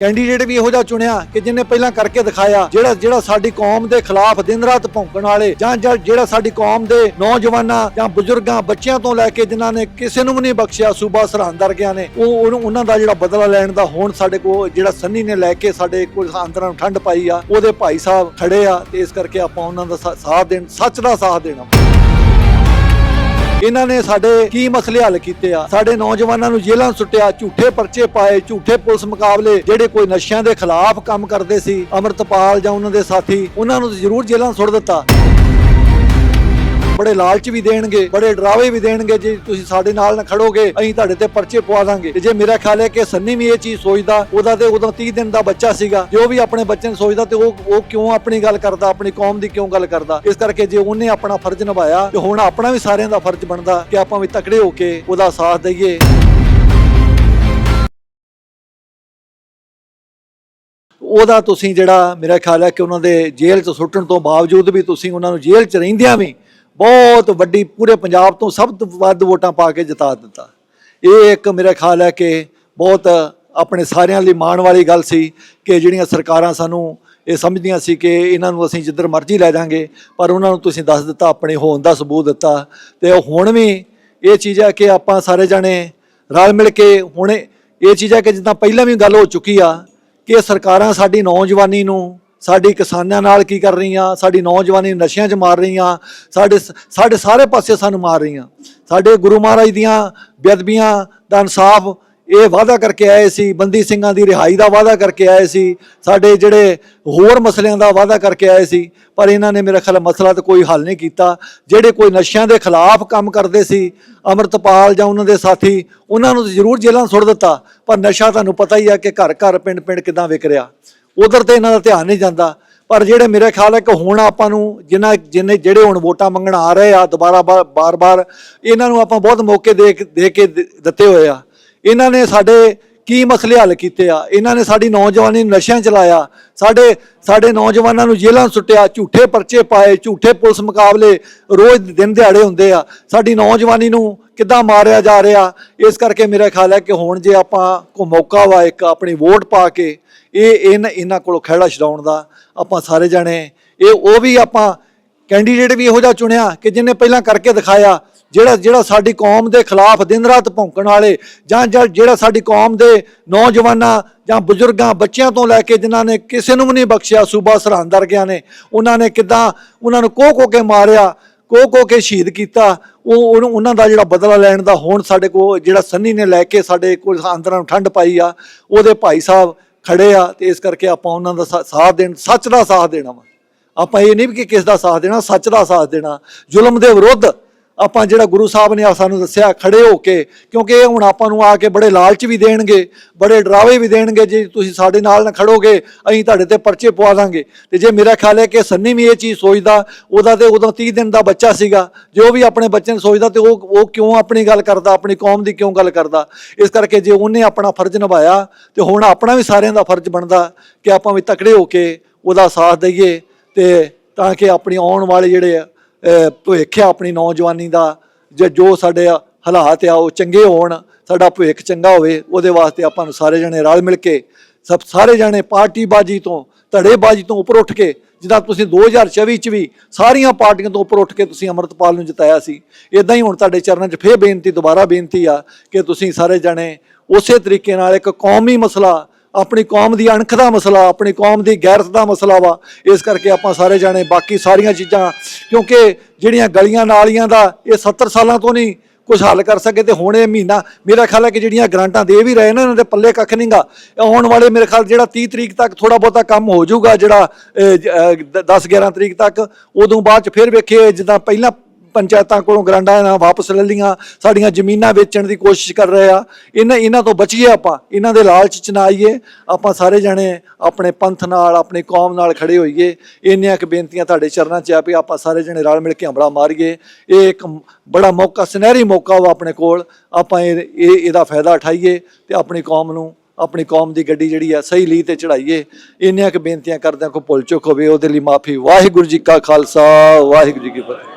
Candidate ਵੀ ਇਹੋ ਜਿਹਾ ਚੁਣਿਆ ਕਿ ਜਿਹਨੇ ਪਹਿਲਾਂ ਕਰਕੇ ਦਿਖਾਇਆ ਜਿਹੜਾ ਜਿਹੜਾ ਸਾਡੀ ਕੌਮ ਦੇ ਖਿਲਾਫ ਦਿਨ ਰਾਤ ਭੌਂਕਣ ਵਾਲੇ ਜਾਂ ਜਿਹੜਾ ਸਾਡੀ ਕੌਮ ਦੇ ਨੌਜਵਾਨਾਂ ਜਾਂ ਬਜ਼ੁਰਗਾਂ ਬੱਚਿਆਂ ਤੋਂ ਲੈ ਕੇ ਜਿਨ੍ਹਾਂ ਨੇ ਕਿਸੇ ਨੂੰ ਵੀ ਨਹੀਂ ਬਖਸ਼ਿਆ, ਸੂਬਾ ਸਰਹੰਦ ਵਰਗਿਆਂ ਨੇ, ਉਹ ਉਹਨੂੰ- ਉਹਨਾਂ ਦਾ ਜਿਹੜਾ ਬਦਲਾ ਲੈਣ ਦਾ ਹੁਣ ਸਾਡੇ ਕੋਲ, ਜਿਹੜਾ ਸੰਨੀ ਨੇ ਲੈ ਕੇ ਸਾਡੇ ਕੋਲ ਅੰਦਰਾਂ ਨੂੰ ਠੰਡ ਪਾਈ ਆ, ਉਹਦੇ ਭਾਈ ਸਾਹਿਬ ਖੜੇ ਆ ਤੇ ਇਸ ਕਰਕੇ ਆਪਾਂ ਉਹਨਾਂ ਦਾ ਸਾਥ ਦੇਣ, ਸੱਚ ਦਾ ਸਾਥ ਦੇਣਾ। ਇਹਨਾਂ ਨੇ ਸਾਡੇ ਕੀ ਮਸਲੇ ਹੱਲ ਕੀਤੇ ਆ? ਸਾਡੇ ਨੌਜਵਾਨਾਂ ਨੂੰ ਜੇਲ੍ਹਾਂ ਸੁੱਟਿਆ, ਝੂਠੇ ਪਰਚੇ ਪਾਏ, ਝੂਠੇ ਪੁਲਿਸ ਮੁਕਾਬਲੇ, ਜਿਹੜੇ ਕੋਈ ਨਸ਼ਿਆਂ ਦੇ ਖਿਲਾਫ ਕੰਮ ਕਰਦੇ ਸੀ, ਅਮਰਤਪਾਲ ਜਾਂ ਉਹਨਾਂ ਦੇ ਸਾਥੀ, ਉਹਨਾਂ ਨੂੰ ਜ਼ਰੂਰ ਜੇਲ੍ਹਾਂ ਸੁੱਟ ਦਿੱਤਾ। ਬੜੇ ਲਾਲਚ ਵੀ ਦੇਣਗੇ, ਬੜੇ ਡਰਾਵੇ ਵੀ ਦੇਣਗੇ ਜੇ ਤੁਸੀਂ ਸਾਡੇ ਨਾਲ ਨਾ ਖੜੋਗੇ, ਅਸੀਂ ਤੁਹਾਡੇ ਤੇ ਪਰਚੇ ਪਵਾ ਦਾਂਗੇ। ਤੇ ਜੇ ਮੇਰਾ ਖਿਆਲ ਹੈ ਕਿ ਸੰਨੀ ਵੀ ਇਹ ਚੀਜ਼ ਸੋਚਦਾ, ਉਹਦਾ ਤੇ ਉਦੋਂ 30 ਦਿਨ ਦਾ ਬੱਚਾ ਸੀਗਾ, ਜੋ ਵੀ ਆਪਣੇ ਬੱਚੇ ਨੂੰ ਸੋਚਦਾ ਤੇ ਉਹ ਉਹ ਕਿਉਂ ਆਪਣੀ ਗੱਲ ਕਰਦਾ, ਆਪਣੀ ਕੌਮ ਦੀ ਕਿਉਂ ਗੱਲ ਕਰਦਾ। ਇਸ ਕਰਕੇ ਜੇ ਉਹਨੇ ਆਪਣਾ ਫਰਜ਼ ਨਿਭਾਇਆ, ਤੇ ਹੁਣ ਆਪਣਾ ਵੀ ਸਾਰਿਆਂ ਦਾ ਫਰਜ਼ ਬਣਦਾ ਕਿ ਆਪਾਂ ਵੀ ਤਕੜੇ ਹੋ ਕੇ ਉਹਦਾ ਸਾਥ ਦਈਏ। ਉਹਦਾ ਤੁਸੀਂ ਜਿਹੜਾ, ਮੇਰਾ ਖਿਆਲ ਹੈ ਕਿ ਉਹਨਾਂ ਦੇ ਜੇਲ੍ਹ 'ਚ ਸੁੱਟਣ ਤੋਂ ਬਾਵਜੂਦ ਵੀ ਤੁਸੀਂ ਉਹਨਾਂ ਨੂੰ ਜੇਲ੍ਹ 'ਚ ਰਹਿੰਦਿਆਂ ਵੀ ਬਹੁਤ ਵੱਡੀ, ਪੂਰੇ ਪੰਜਾਬ ਤੋਂ ਸਭ ਤੋਂ ਵੱਧ ਵੋਟਾਂ ਪਾ ਕੇ ਜਿਤਾ ਦਿੱਤਾ। ਇਹ ਇੱਕ ਮੇਰਾ ਖਿਆਲ ਹੈ ਕਿ ਬਹੁਤ ਆਪਣੇ ਸਾਰਿਆਂ ਲਈ ਮਾਣ ਵਾਲੀ ਗੱਲ ਸੀ ਕਿ ਜਿਹੜੀਆਂ ਸਰਕਾਰਾਂ ਸਾਨੂੰ ਇਹ ਸਮਝਦੀਆਂ ਸੀ ਕਿ ਇਹਨਾਂ ਨੂੰ ਅਸੀਂ ਜਿੱਧਰ ਮਰਜ਼ੀ ਲੈ ਜਾਾਂਗੇ, ਪਰ ਉਹਨਾਂ ਨੂੰ ਤੁਸੀਂ ਦੱਸ ਦਿੱਤਾ, ਆਪਣੇ ਹੋਣ ਦਾ ਸਬੂਤ ਦਿੱਤਾ। ਤੇ ਹੁਣ ਵੀ ਇਹ ਚੀਜ਼ ਹੈ ਕਿ ਆਪਾਂ ਸਾਰੇ ਜਾਣੇ ਰਲ ਮਿਲ ਕੇ ਹੁਣ ਇਹ ਚੀਜ਼ ਹੈ ਕਿ ਜਿੱਦਾਂ ਪਹਿਲਾਂ ਵੀ ਗੱਲ ਹੋ ਚੁੱਕੀ ਆ ਕਿ ਸਰਕਾਰਾਂ ਸਾਡੀ ਨੌਜਵਾਨੀ ਨੂੰ ਸਾਡੀ ਕਿਸਾਨਾਂ ਨਾਲ ਕੀ ਕਰ ਰਹੀਆਂ, ਸਾਡੀ ਨੌਜਵਾਨੀ ਨਸ਼ਿਆਂ 'ਚ ਮਾਰ ਰਹੀਆਂ, ਸਾਡੇ ਸਾਡੇ ਸਾਰੇ ਪਾਸੇ ਸਾਨੂੰ ਮਾਰ ਰਹੀਆਂ। ਸਾਡੇ ਗੁਰੂ ਮਹਾਰਾਜ ਦੀਆਂ ਬੇਅਦਬੀਆਂ ਦਾ ਇਨਸਾਫ ਇਹ ਵਾਅਦਾ ਕਰਕੇ ਆਏ ਸੀ, ਬੰਦੀ ਸਿੰਘਾਂ ਦੀ ਰਿਹਾਈ ਦਾ ਵਾਅਦਾ ਕਰਕੇ ਆਏ ਸੀ, ਸਾਡੇ ਜਿਹੜੇ ਹੋਰ ਮਸਲਿਆਂ ਦਾ ਵਾਅਦਾ ਕਰਕੇ ਆਏ ਸੀ, ਪਰ ਇਹਨਾਂ ਨੇ ਮੇਰਾ ਖਿਆਲ ਮਸਲਾ ਤਾਂ ਕੋਈ ਹੱਲ ਨਹੀਂ ਕੀਤਾ। ਜਿਹੜੇ ਕੋਈ ਨਸ਼ਿਆਂ ਦੇ ਖਿਲਾਫ ਕੰਮ ਕਰਦੇ ਸੀ, ਅਮਰਤਪਾਲ ਜਾਂ ਉਹਨਾਂ ਦੇ ਸਾਥੀ, ਉਹਨਾਂ ਨੂੰ ਤਾਂ ਜ਼ਰੂਰ ਜੇਲ੍ਹਾਂ ਸੁੱਟ ਦਿੱਤਾ, ਪਰ ਨਸ਼ਾ ਤੁਹਾਨੂੰ ਪਤਾ ਹੀ ਆ ਕਿ ਘਰ ਘਰ ਪਿੰਡ ਪਿੰਡ ਕਿਦਾਂ ਵਿਕ ਰਿਹਾ। ਉਧਰ ਤੇ ਇਹਨਾਂ ਦਾ ਧਿਆਨ ਨਹੀਂ ਜਾਂਦਾ। ਪਰ ਜਿਹੜੇ ਮੇਰੇ ਖਿਆਲ ਹੈ ਕਿ ਹੁਣ ਆਪਾਂ ਨੂੰ ਜਿਨ੍ਹਾਂ ਜਿੰਨੇ ਜਿਹੜੇ ਹੁਣ ਵੋਟਾਂ ਮੰਗਣ ਆ ਰਹੇ ਆ, ਦੁਬਾਰਾ ਬਾਰ-ਬਾਰ ਇਹਨਾਂ ਨੂੰ ਆਪਾਂ ਬਹੁਤ ਮੌਕੇ ਦੇ ਦੇ ਕੇ ਦਿੱਤੇ ਹੋਏ ਆ। ਇਹਨਾਂ ਨੇ ਸਾਡੇ ਕੀ ਮਸਲੇ ਹੱਲ ਕੀਤੇ ਆ? ਇਹਨਾਂ ਨੇ ਸਾਡੀ ਨੌਜਵਾਨੀ ਨੂੰ ਨਸ਼ਿਆਂ ਚਲਾਇਆ ਸਾਡੇ ਸਾਡੇ ਨੌਜਵਾਨਾਂ ਨੂੰ ਜੇਲ੍ਹਾਂ ਸੁੱਟਿਆ, ਝੂਠੇ ਪਰਚੇ ਪਾਏ, ਝੂਠੇ ਪੁਲਿਸ ਮੁਕਾਬਲੇ ਰੋਜ਼ ਦਿਨ ਦਿਹਾੜੇ ਹੁੰਦੇ ਆ। ਸਾਡੀ ਨੌਜਵਾਨੀ ਨੂੰ ਕਿੱਦਾਂ ਮਾਰਿਆ ਜਾ ਰਿਹਾ? ਇਸ ਕਰਕੇ ਮੇਰਾ ਖਿਆਲ ਹੈ ਕਿ ਹੁਣ ਜੇ ਆਪਾਂ ਕੋ ਮੌਕਾ ਵਾ ਇੱਕ ਆਪਣੀ ਵੋਟ ਪਾ ਕੇ, ਇਹ ਇਹਨਾਂ ਇਹਨਾਂ ਕੋਲੋਂ ਖਹਿੜਾ ਛਡਾਉਣ ਦਾ, ਆਪਾਂ ਸਾਰੇ ਜਾਣੇ, ਇਹ ਉਹ ਵੀ ਆਪਾਂ ਕੈਂਡੀਡੇਟ ਵੀ ਇਹੋ ਜਿਹਾ ਚੁਣਿਆ ਕਿ ਜਿਹਨੇ ਪਹਿਲਾਂ ਕਰਕੇ ਦਿਖਾਇਆ। ਜਿਹੜਾ ਜਿਹੜਾ ਸਾਡੀ ਕੌਮ ਦੇ ਖਿਲਾਫ ਦਿਨ ਰਾਤ ਭੌਂਕਣ ਵਾਲੇ ਜਾਂ ਜਿਹੜਾ ਸਾਡੀ ਕੌਮ ਦੇ ਨੌਜਵਾਨਾਂ ਜਾਂ ਬਜ਼ੁਰਗਾਂ ਬੱਚਿਆਂ ਤੋਂ ਲੈ ਕੇ ਜਿਨ੍ਹਾਂ ਨੇ ਕਿਸੇ ਨੂੰ ਵੀ ਨਹੀਂ ਬਖਸ਼ਿਆ, ਸੂਬਾ ਸਰਹੰਦ ਵਰਗਿਆਂ ਨੇ, ਉਹਨਾਂ ਨੇ ਕਿਦਾਂ ਉਹਨਾਂ ਨੂੰ ਕੋਹ ਕੋ ਕੇ ਮਾਰਿਆ ਕੋ ਕੋਹ ਕੇ ਸ਼ਹੀਦ ਕੀਤਾ, ਉਹ ਉਹਨੂੰ- ਉਹਨਾਂ ਦਾ ਜਿਹੜਾ ਬਦਲਾ ਲੈਣ ਦਾ ਹੁਣ ਸਾਡੇ ਕੋਲ ਜਿਹੜਾ ਸੰਨੀ ਨੇ ਲੈ ਕੇ ਸਾਡੇ ਕੋਲ ਅੰਦਰਾਂ ਨੂੰ ਠੰਡ ਪਾਈ ਆ, ਉਹਦੇ ਭਾਈ ਸਾਹਿਬ ਖੜੇ ਆ ਤੇ ਇਸ ਕਰਕੇ ਆਪਾਂ ਉਹਨਾਂ ਦਾ ਸਾਥ ਦੇਣ, ਸੱਚ ਦਾ ਸਾਥ ਦੇਣਾ ਵਾ। ਆਪਾਂ ਇਹ ਨਹੀਂ ਵੀ ਕਿ ਕਿਸ ਦਾ ਸਾਥ ਦੇਣਾ, ਸੱਚ ਦਾ ਸਾਥ ਦੇਣਾ। ਜ਼ੁਲਮ ਦੇ ਵਿਰੁੱਧ ਆਪਾਂ ਜਿਹੜਾ ਗੁਰੂ ਸਾਹਿਬ ਨੇ ਸਾਨੂੰ ਦੱਸਿਆ ਖੜੇ ਹੋ ਕੇ ਕਿਉਂਕਿ ਇਹ ਹੁਣ ਆਪਾਂ ਨੂੰ ਆ ਕੇ ਬੜੇ ਲਾਲਚ ਵੀ ਦੇਣਗੇ ਬੜੇ ਡਰਾਵੇ ਵੀ ਦੇਣਗੇ ਜੇ ਤੁਸੀਂ ਸਾਡੇ ਨਾਲ ਨਾ ਖੜੋਗੇ ਅਸੀਂ ਤੁਹਾਡੇ ਤੇ ਪਰਚੇ ਪਵਾ ਦਾਂਗੇ। ਤੇ ਜੇ ਮੇਰਾ ਖਿਆਲ ਹੈ ਕਿ ਸੰਨੀ ਵੀ ਇਹ ਚੀਜ਼ ਸੋਚਦਾ ਉਹਦਾ ਤੇ ਉਦੋਂ 30 ਦਿਨ ਦਾ ਬੱਚਾ ਸੀਗਾ ਜੇ ਉਹ ਵੀ ਆਪਣੇ ਬੱਚੇ ਨੂੰ ਸੋਚਦਾ ਤੇ ਉਹ ਉਹ ਕਿਉਂ ਆਪਣੀ ਗੱਲ ਕਰਦਾ ਆਪਣੀ ਕੌਮ ਦੀ ਕਿਉਂ ਗੱਲ ਕਰਦਾ? ਇਸ ਕਰਕੇ ਜੇ ਉਹਨੇ ਆਪਣਾ ਫਰਜ਼ ਨਿਭਾਇਆ ਤੇ ਹੁਣ ਆਪਣਾ ਵੀ ਸਾਰਿਆਂ ਦਾ ਫਰਜ਼ ਬਣਦਾ ਕਿ ਆਪਾਂ ਵੀ ਤਕੜੇ ਹੋ ਕੇ ਉਹਦਾ ਸਾਥ ਦਈਏ ਤੇ ਤਾਂ ਕਿ ਆਪਣੀ ਆਉਣ ਵਾਲੇ ਜਿਹੜੇ ਆ, ਭਵਿੱਖ ਆ ਆਪਣੀ ਨੌਜਵਾਨੀ ਦਾ, ਜੇ ਜੋ ਸਾਡੇ ਹਾਲਾਤ ਆ ਉਹ ਚੰਗੇ ਹੋਣ, ਸਾਡਾ ਭਵਿੱਖ ਚੰਗਾ ਹੋਵੇ, ਉਹਦੇ ਵਾਸਤੇ ਆਪਾਂ ਨੂੰ ਸਾਰੇ ਜਣੇ ਰਲ ਮਿਲ ਕੇ, ਸਭ ਸਾਰੇ ਜਣੇ ਪਾਰਟੀ ਬਾਜੀ ਤੋਂ, ਧੜੇਬਾਜੀ ਤੋਂ ਉੱਪਰ ਉੱਠ ਕੇ, ਜਿੱਦਾਂ ਤੁਸੀਂ 2024 ਚ ਵੀ ਸਾਰੀਆਂ ਪਾਰਟੀਆਂ ਤੋਂ ਉੱਪਰ ਉੱਠ ਕੇ ਤੁਸੀਂ ਅਮਰਤਪਾਲ ਨੂੰ ਜਿਤਾਇਆ ਸੀ ਇਦਾਂ ਹੀ ਹੁਣ ਤੁਹਾਡੇ ਚਰਨਾਂ 'ਚ ਫੇਰ ਬੇਨਤੀ, ਦੁਬਾਰਾ ਬੇਨਤੀ ਆ ਕਿ ਤੁਸੀਂ ਸਾਰੇ ਜਣੇ ਉਸੇ ਤਰੀਕੇ ਨਾਲ ਇੱਕ ਕੌਮੀ ਮਸਲਾ ਆਪਣੀ ਕੌਮ ਦੀ ਅਣਖ ਦਾ ਮਸਲਾ, ਆਪਣੀ ਕੌਮ ਦੀ ਗੈਰਤ ਦਾ ਮਸਲਾ ਵਾ, ਇਸ ਕਰਕੇ ਆਪਾਂ ਸਾਰੇ ਜਾਣੇ ਬਾਕੀ ਸਾਰੀਆਂ ਚੀਜ਼ਾਂ, ਕਿਉਂਕਿ ਜਿਹੜੀਆਂ ਗਲੀਆਂ ਨਾਲੀਆਂ ਦਾ ਇਹ 70 ਸਾਲਾਂ ਤੋਂ ਨਹੀਂ ਕੁਝ ਹੱਲ ਕਰ ਸਕੇ ਤੇ ਹੁਣ ਇਹ ਮਹੀਨਾ, ਮੇਰਾ ਖਿਆਲ ਹੈ ਕਿ ਜਿਹੜੀਆਂ ਗ੍ਰਾਂਟਾਂ ਦੇ ਵੀ ਰਹੇ ਨੇ, ਇਹਨਾਂ ਦੇ ਪੱਲੇ ਕੱਖ ਨਹੀਂਗਾ ਆਉਣ ਵਾਲੇ ਮੇਰੇ ਖਿਆਲ ਜਿਹੜਾ 30 ਤਰੀਕ ਤੱਕ ਥੋੜਾ ਬਹੁਤਾ ਕੰਮ ਹੋ ਜਾਊਗਾ, ਜਿਹੜਾ 10 11 ਤਰੀਕ ਤੱਕ, ਉਦੋਂ ਬਾਅਦ ਚ ਫਿਰ ਵੇਖੇ ਜਿੱਦਾਂ ਪਹਿਲਾਂ ਪੰਚਾਇਤਾਂ ਕੋਲੋਂ ਗਰਾਂਡਾਂ ਨਾ ਵਾਪਸ ਲੈ ਲਈਆਂ, ਸਾਡੀਆਂ ਜ਼ਮੀਨਾਂ ਵੇਚਣ ਦੀ ਕੋਸ਼ਿਸ਼ ਕਰ ਰਹੇ ਆ। ਇਹਨਾਂ ਇਹਨਾਂ ਤੋਂ ਬਚੀਏ ਆਪਾਂ, ਇਹਨਾਂ ਦੇ ਲਾਲਚ ਚ ਨਾ ਆਈਏ, ਆਪਾਂ ਸਾਰੇ ਜਣੇ ਆਪਣੇ ਪੰਥ ਨਾਲ, ਆਪਣੀ ਕੌਮ ਨਾਲ ਖੜੇ ਹੋਈਏ। ਇੰਨੀਆਂ ਕੁ ਬੇਨਤੀਆਂ ਤੁਹਾਡੇ ਚਰਨਾਂ 'ਚ ਆ ਵੀ ਆਪਾਂ ਸਾਰੇ ਜਣੇ ਰਲ ਮਿਲ ਕੇ ਹਮਲਾ ਮਾਰੀਏ। ਇਹ ਇੱਕ ਬੜਾ ਮੌਕਾ, ਸੁਨਹਿਰੀ ਮੌਕਾ ਵਾ ਆਪਣੇ ਕੋਲ। ਆਪਾਂ ਇਹ, ਇਹ- ਇਹਦਾ ਫਾਇਦਾ ਉਠਾਈਏ ਤੇ ਆਪਣੀ ਕੌਮ ਨੂੰ, ਆਪਣੀ ਕੌਮ ਦੀ ਗੱਡੀ ਜਿਹੜੀ ਆ, ਸਹੀ ਲੀ ਤੇ ਚੜਾਈਏ। ਇੰਨੀਆਂ ਕੁ ਬੇਨਤੀਆਂ ਕਰਦਿਆਂ ਕੋ ਭੁੱਲ ਚੁੱਕ ਹੋਵੇ, ਉਹਦੇ ਲਈ ਮਾਫੀ। ਵਾਹਿਗੁਰੂ ਜੀ ਕਾ ਖਾਲਸਾ, ਵਾਹਿਗੁਰੂ ਜੀ ਕੀ ਫਤਿਹ।